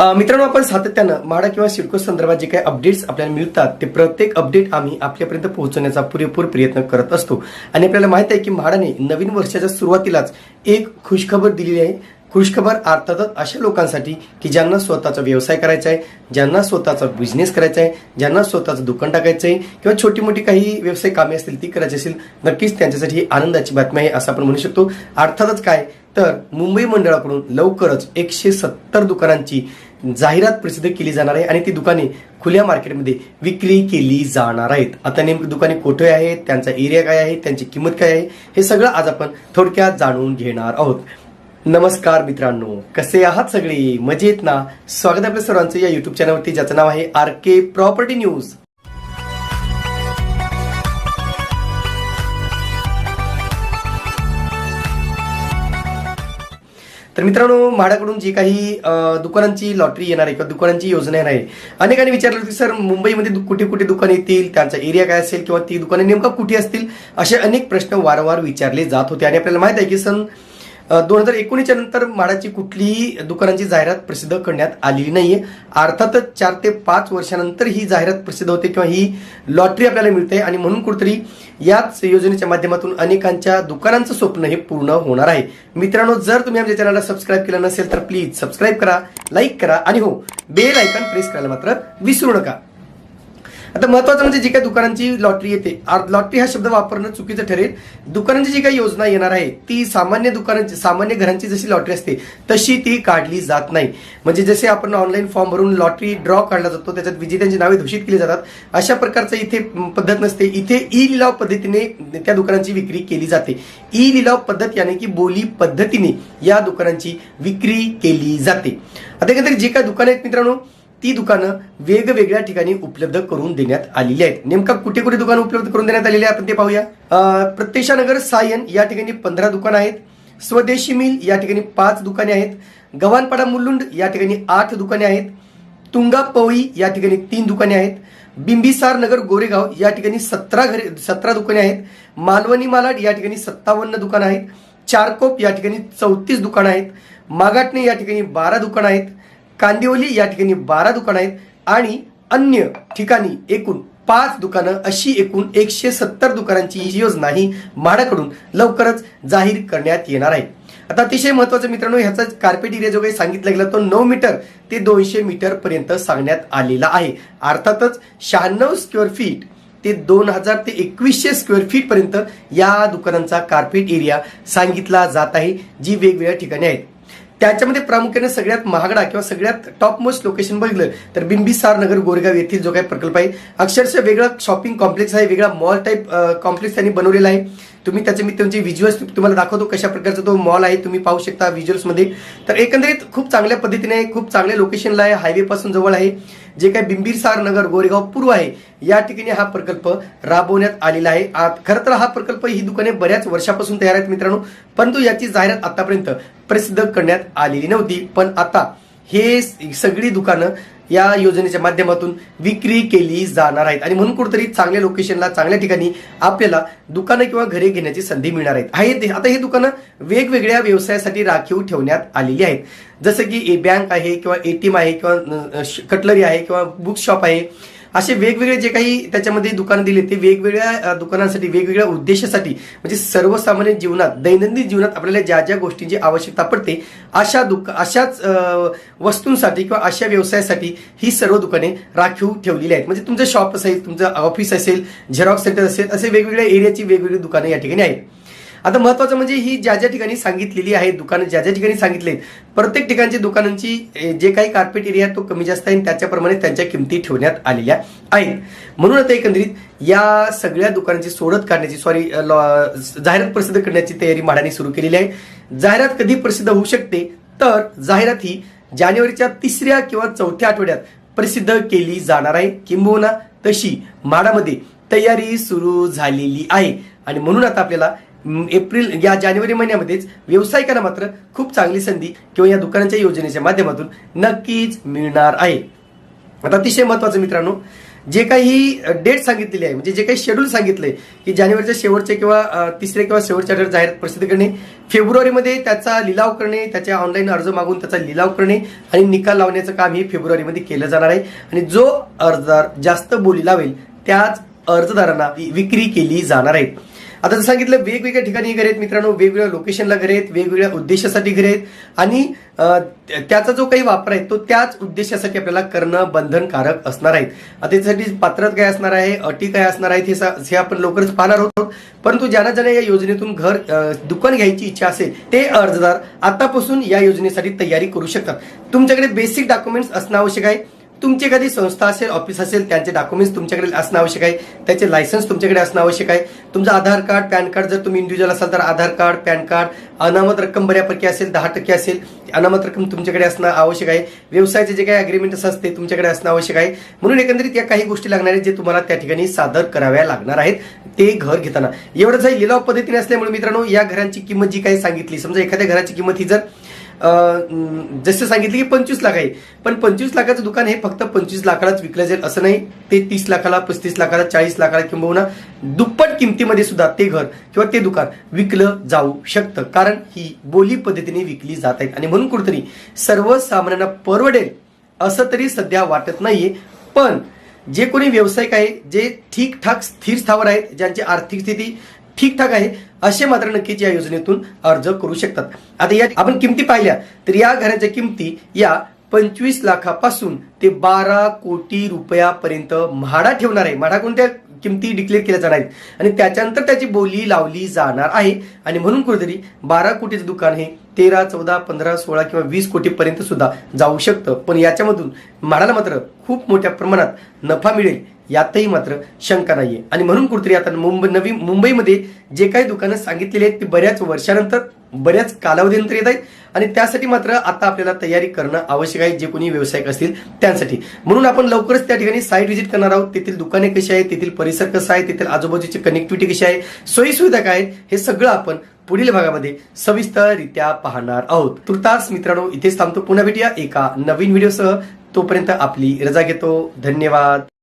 मित्रांनो आपण सातत्यानं म्हाडा किंवा सिडको संदर्भात जे काही अपडेट्स आपल्याला मिळतात ते प्रत्येक अपडेट आम्ही आपल्यापर्यंत पोहोचवण्याचा पुरेपूर प्रयत्न करत असतो. आणि आपल्याला माहीत आहे की म्हाडाने नवीन वर्षाच्या सुरुवातीलाच एक खुशखबर दिलेली आहे. खुशखबर अर्थातच अशा लोकांसाठी की ज्यांना स्वतःचा व्यवसाय करायचा आहे ज्यांना स्वतःचा बिझनेस करायचा आहे ज्यांना स्वतःचं दुकान टाकायचं आहे किंवा छोटी मोठी काही व्यवसाय कामे असतील ती करायची असेल नक्कीच त्यांच्यासाठी ही आनंदाची बातमी आहे असं आपण म्हणू शकतो. अर्थातच काय? तर मुंबई मंडळाकडून लवकरच एकशे सत्तर दुकानांची जाहिरात प्रसिद्ध केली जाणार आहे आणि ती दुकाने खुल्या मार्केटमध्ये विक्री केली जाणार आहेत. आता नेमकी दुकाने कुठे आहेत त्यांचा एरिया काय आहे त्यांची किंमत काय आहे हे सगळं आज आपण थोडक्यात जाणून घेणार आहोत. नमस्कार मित्रांनो कसे आहात सगळे? मजेत ना? स्वागत आपल्या सर्वांचं या युट्यूब चॅनलवरती ज्याचं नाव आहे आर के प्रॉपर्टी न्यूज. तर मित्रांनो म्हाडाकडून जी काही दुकानांची लॉटरी येणार आहे किंवा दुकानांची योजना येणार आहे अनेकांनी विचारलं की सर मुंबईमध्ये कुठे कुठे दुकान येतील? त्यांचा एरिया काय असेल? किंवा ती दुकाने नेमका कुठे असतील? असे अनेक प्रश्न वारंवार विचारले जात होते. आणि आपल्याला माहीत आहे की सन दोन हजार एकोणीसच्या नंतर माडाची कुठलीही दुकानांची जाहिरात प्रसिद्ध करण्यात आलेली नाहीये. अर्थातच चार ते पाच वर्षानंतर ही जाहिरात प्रसिद्ध होते किंवा ही लॉटरी आपल्याला मिळते. आणि म्हणून कुठेतरी याच योजनेच्या माध्यमातून अनेकांच्या दुकानांचं स्वप्न हे पूर्ण होणार आहे. मित्रांनो जर तुम्ही आमच्या चॅनलला सबस्क्राईब केलं नसेल तर प्लीज सबस्क्राईब करा लाईक करा आणि हो बेल आयकॉन प्रेस करायला मात्र विसरू नका. आता महत्वाचं म्हणजे जी काही दुकानांची लॉटरी येते लॉटरी हा शब्द वापरणं चुकीचं ठरेल. दुकानांची जी काही योजना येणार आहे ती सामान्य दुकानांची सामान्य घरांची जशी लॉटरी असते तशी ती काढली जात नाही. म्हणजे जसे आपण ऑनलाईन फॉर्म भरून लॉटरी ड्रॉ काढला जातो त्याच्यात विजेत्यांची नावे घोषित केली जातात अशा प्रकारचं इथे पद्धत नसते. इथे ई लिलाव पद्धतीने त्या दुकानांची विक्री केली जाते. ई लिलाव पद्धत याने की बोली पद्धतीने या दुकानांची विक्री केली जाते. आता एकंदरीत जे काही दुकान आहेत मित्रांनो ती दुकानं वेगवेगळ्या ठिकाणी उपलब्ध करून देण्यात आलेली आहेत. नेमका कुठे कुठे दुकानं उपलब्ध करून देण्यात आलेली आहे आपण ते पाहूया. प्रत्यक्षानगर सायन या ठिकाणी पंधरा दुकानं आहेत. स्वदेशी मिल या ठिकाणी पाच दुकाने आहेत. गव्हाणपाडा मुलुंड या ठिकाणी आठ दुकाने आहेत. तुंगा पवई या ठिकाणी तीन दुकाने आहेत. बिंबिसार नगर गोरेगाव या ठिकाणी सतरा घरे सतरा दुकाने आहेत. मालवणी मालाड या ठिकाणी सत्तावन्न दुकानं आहेत. चारकोप या ठिकाणी चौतीस दुकानं आहेत. मागाटणे या ठिकाणी बारा दुकानं आहेत. कांदिवली या ठिकाणी बारा दुकानं आहेत आणि अन्य ठिकाणी एकूण पाच दुकानं अशी एकूण एकशे सत्तर दुकानांची ही योजना ही म्हाडाकडून लवकरच जाहीर करण्यात येणार आहे. आता अतिशय महत्वाचं मित्रांनो ह्याचा कार्पेट एरिया जो काही सांगितला गेला तो नऊ मीटर ते दोनशे मीटर पर्यंत सांगण्यात आलेला आहे. अर्थातच शहाण्णव स्क्वेअर फीट ते दोन हजार ते एकवीसशे स्क्वेअर फीट पर्यंत या दुकानांचा कार्पेट एरिया सांगितला जात आहे जी वेगवेगळ्या ठिकाणी आहेत. त्याच्यामध्ये प्रामुख्याने सगळ्यात महागडा किंवा सगळ्यात टॉप मोस्ट लोकेशन बघितलं तर बिंबिसार नगर गोरेगाव येथील जो काही प्रकल्प आहे अक्षरशः वेगळा शॉपिंग कॉम्प्लेक्स आहे वेगळा मॉल टाईप कॉम्प्लेक्स त्यांनी बनवलेला आहे. तुम्ही त्याचे मी तुमचे व्हिज्युअल्स तुम्हाला दाखवतो कशा प्रकारचा तो मॉल आहे तुम्ही पाहू शकता व्हिज्युअल्समध्ये तर एकंदरीत खूप चांगल्या पद्धतीने आहे खूप चांगल्या लोकेशनला आहे हायवे पासून जवळ आहे. जे काही बिंबीरसार नगर गोरेगाव पूर्व आहे या ठिकाणी हा प्रकल्प राबवण्यात आलेला आहे. आत- खरं तर हा प्रकल्प ही दुकाने बऱ्याच वर्षापासून तयार आहेत मित्रांनो परंतु याची जाहिरात आतापर्यंत प्रसिद्ध करण्यात आलेली नव्हती. पण आता हे सगळी दुकानं या योजनेच्या माध्यमातून विक्री केली जाणार आहेत. आणि म्हणून कुठेतरी चांगल्या लोकेशनला चांगल्या ठिकाणी आपल्याला दुकानं किंवा घरे घेण्याची संधी मिळणार आहेत. आहे ते- आता ही दुकानं वेगवेगळ्या व्यवसायासाठी राखीव ठेवण्यात आलेली आहेत. जसं की ए बँक आहे किंवा एटीएम आहे किंवा श- कटलरी आहे किंवा बुक शॉप आहे. असे वेगवेगळे जे काही त्याच्यामध्ये दुकानं दिले ते वेगवेगळ्या दुकानांसाठी वेगवेगळ्या उद्देशासाठी म्हणजे सर्वसामान्य जीवनात दैनंदिन जीवनात आपल्याला ज्या ज्या गोष्टींची आवश्यकता पडते अशा दुक अशाच वस्तूंसाठी किंवा अशा व्यवसायासाठी ही सर्व दुकाने राखीव ठेवलेली आहेत. म्हणजे तुमचं शॉप असेल तुमचं ऑफिस असेल झेरॉक्स सेंटर असेल असे वेगवेगळ्या एरियाची वेगवेगळी दुकानं या ठिकाणी आहेत. आता महत्वाचं म्हणजे ही ज्या ज्या ठिकाणी सांगितलेली आहे दुकानं ज्या ज्या ठिकाणी सांगितले प्रत्येक ठिकाणची दुकानांची जे काही कार्पेट एरिया आहे तो कमी जास्त आहे आणि त्याच्याप्रमाणे त्यांच्या किमती ठेवण्यात आलेल्या आहेत. म्हणून आता एकंदरीत या सगळ्या दुकानांची सोडत काढण्याची सॉरी जाहिरात प्रसिद्ध करण्याची तयारी म्हाडाने सुरू केलेली आहे. जाहिरात कधी प्रसिद्ध होऊ शकते? तर जाहिरात ही जानेवारीच्या तिसऱ्या किंवा चौथ्या आठवड्यात प्रसिद्ध केली जाणार आहे. किंबहुना तशी माडामध्ये तयारी सुरू झालेली आहे. आणि म्हणून आता आपल्याला एप्रिल या जानेवारी महिन्यामध्येच व्यावसायिकांना मात्र खूप चांगली संधी किंवा या दुकानाच्या योजनेच्या माध्यमातून नक्कीच मिळणार आहे. आता अतिशय महत्वाचं मित्रांनो जे काही डेट सांगितलेली आहे म्हणजे जे काही शेड्यूल सांगितलंय की जानेवारीच्या शेवटचे किंवा तिसरे तिसऱ्या किंवा शेवटच्या आठवड्यात जाहिरात प्रसिद्ध करणे फेब्रुवारीमध्ये त्याचा लिलाव करणे त्याच्या ऑनलाईन अर्ज मागून त्याचा लिलाव करणे आणि निकाल लावण्याचं काम हे फेब्रुवारीमध्ये केलं जाणार आहे. आणि जो अर्जदार जास्त बोली लावेल त्याच अर्जदारांना विक्री केली जाणार आहे. आता सांगितलं वेगवेगळ्या ठिकाणी घर आहेत मित्रांनो वेगवेगळ्या लोकेशनला घर आहेत वेगवेगळ्या उद्देशासाठी घर आहेत आणि त्याचा जो काही वापर आहे तो त्याच उद्देशासाठी आपल्याला करणं बंधनकारक असणार आहेत. आता त्यासाठी पात्रता काय असणार आहे अटी काय असणार आहेत हे आपण लवकरच पाहणार आहोत. परंतु ज्यांना ज्यांना या योजनेतून घर दुकान घ्यायची इच्छा असेल ते अर्जदार आतापासून या योजनेसाठी तयारी करू शकतात. तुमच्याकडे बेसिक डॉक्युमेंट्स असणं आवश्यक आहे. तुमची एखादी संस्था असेल ऑफिस असेल त्यांचे डॉक्युमेंट्स तुमच्याकडे असणं आवश्यक आहे. त्याचे लायसन्स तुमच्याकडे असणं आवश्यक आहे. तुमचं आधार कार्ड पॅन कार्ड जर तुम्ही इंडिव्हिज्युअल असाल तर आधार कार्ड पॅन कार्ड अनामत रक्कम बऱ्यापैकी असेल दहा टक्के असेल अनामत रक्कम तुमच्याकडे असणं आवश्यक आहे. व्यवसायाचे जे काही अग्रीमेंट्स असते तुमच्याकडे असणं आवश्यक आहे. म्हणून एकंदरीत या काही गोष्टी लागणार आहेत जे तुम्हाला त्या ठिकाणी सादर कराव्या लागणार आहेत ते घर घेताना. एवढंच आहे लिलाव पद्धतीने असल्यामुळे मित्रांनो या घरांची किंमत जी काही सांगितली समजा एखाद्या घराची किंमत ही जर जसं सांगितलं की पंचवीस लाख आहे. पण पंचवीस लाखाचं दुकान हे फक्त पंचवीस लाखालाच विकलं जाईल असं नाही. ते तीस लाखाला पस्तीस लाखाला चाळीस लाखाला किंबहुना दुप्पट किमतीमध्ये सुद्धा ते घर किंवा ते दुकान विकलं जाऊ शकतं. कारण ही बोली पद्धतीने विकली जात आहेत. आणि म्हणून कुठेतरी सर्वसामान्यांना परवडेल असं तरी सध्या वाटत नाहीये. पण जे कोणी व्यावसायिक आहे जे ठीकठाक स्थिर स्थावर आहेत ज्यांची आर्थिक स्थिती ठीकठाक आहे असे मात्र नक्कीच या योजनेतून अर्ज करू शकतात. आता या आपण किमती पाहिल्या तर या घराच्या किमती या पंचवीस लाखापासून ते बारा कोटी रुपयापर्यंत म्हाडा ठेवणार आहे. म्हाडा कोणत्या किमती डिक्लेअर केल्या जाणार आहेत? आणि त्याच्यानंतर त्याची बोली लावली जाणार आहे. आणि म्हणून कुठेतरी बारा कोटीचं दुकान हे तेरा चौदा पंधरा सोळा किंवा वीस कोटीपर्यंत सुद्धा जाऊ शकतं. पण याच्यामधून म्हाडाला मात्र खूप मोठ्या प्रमाणात नफा मिळेल. यातही मात्र शंका नाहीये. आणि म्हणून कुठेतरी आता मुंबई नवी मुंबईमध्ये जे काही दुकानं सांगितलेली आहेत ती बऱ्याच वर्षानंतर बऱ्याच कालावधीनंतर येत आहेत. आणि त्यासाठी मात्र आता आपल्याला तयारी करणं आवश्यक आहे जे कोणी व्यावसायिक असतील त्यांसाठी. म्हणून आपण लवकरच त्या ठिकाणी साईट व्हिजिट करणार आहोत. तेथील दुकाने कशी आहेत तेथील परिसर कसा आहे तेथील आजूबाजूची कनेक्टिव्हिटी कशी आहे सोयीसुविधा काय आहेत हे सगळं आपण पुढील भागामध्ये सविस्तररित्या पाहणार आहोत. तुर्तास मित्रांनो इथेच थांबतो. पुन्हा भेटूया एका नवीन व्हिडिओसह. तोपर्यंत आपली रजा घेतो. धन्यवाद.